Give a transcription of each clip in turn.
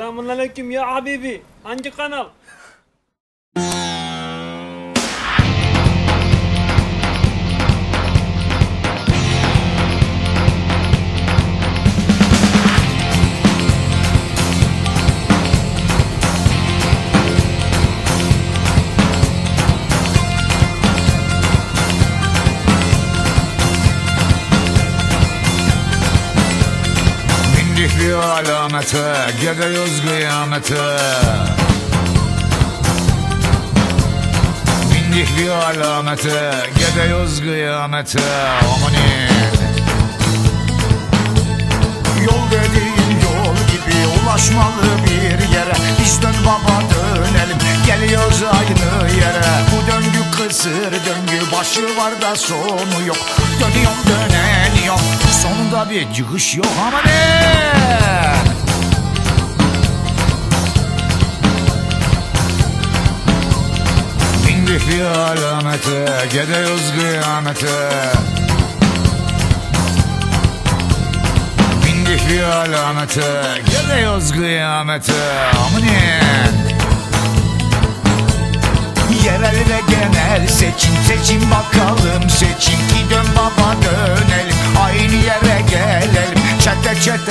Selamun aleyküm ya Habibi. Hangi kanal? Bir alamete Gidiyoruz kıyamete. Bindik bir alamete Gidiyoruz kıyamete. Amanin Yol dediğin yol gibi ulaşmalı bir yere. Biz dön baba dönelim. Geliyoruz aynı yere. Bu döngü kısır döngü başı var da sonu yok. Dönüyorum döneniyorum bir çıkış yok ama ne? Bindik bir alamete Gidiyoruz kıyamete. Bindik bir alamete Gidiyoruz kıyamete. Amanin Yerel ve genel seçim seçim bakalım seçim Ki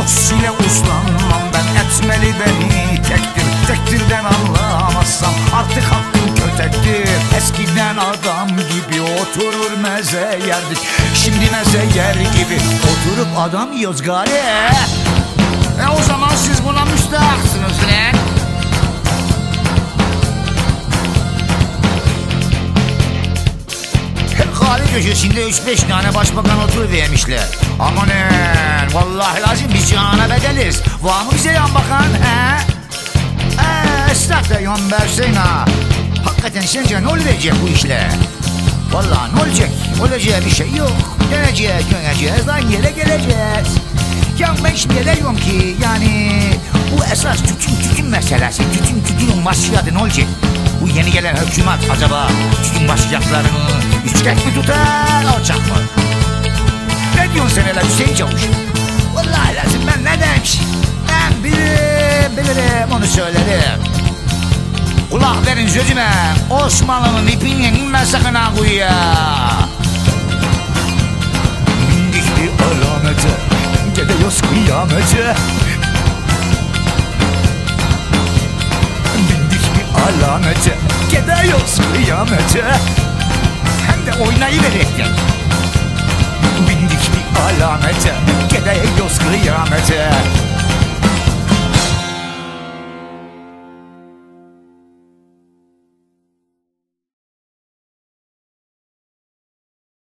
Nuts ile uslanmam ben etmeli beni. Tektir Tektirden anlamazsam artık hakkım kötektir. Eskiden adam gibi oturur meze yerdik Şimdi meze yer gibi oturup adam yiyoruz gari E o zaman siz buna müstahaksınız lan köşesinde 3-5 tane başbakan otur vermişler. Amanın vallahi lazım biz cihana bedeliz. Var mı bize yan bakan he? Eee esnaf da yan versin ha. Hakikaten sence ne olacak bu işle? Vallahi ne olacak? Olacağı bir şey yok. Döneceğiz, döneceğiz, aynı yere geleceğiz. Ya ben şimdi diyorum ki yani bu esas tütün tütün meselesi. Tütün tütünün başladı ne olacak? Bu yeni gelen hükümet acaba tütün başlayacaklarını üçgen mi tutar, alacak mı? Ne diyorsun sen hele Hüseyin Çavuş? Vallahi lazım ben ne demiş? Ben bilirim, bilirim onu söylerim. Kulak verin sözüme. Osmanlı'nın ipini inme sakın ha kuyuya. Bindik bir alamete, gidiyoruz kıyamete. Bindik bir alamete, gidiyoruz kıyamete. De oynayıverekten. Bindik bir alamete, gidiyoruz kıyamete.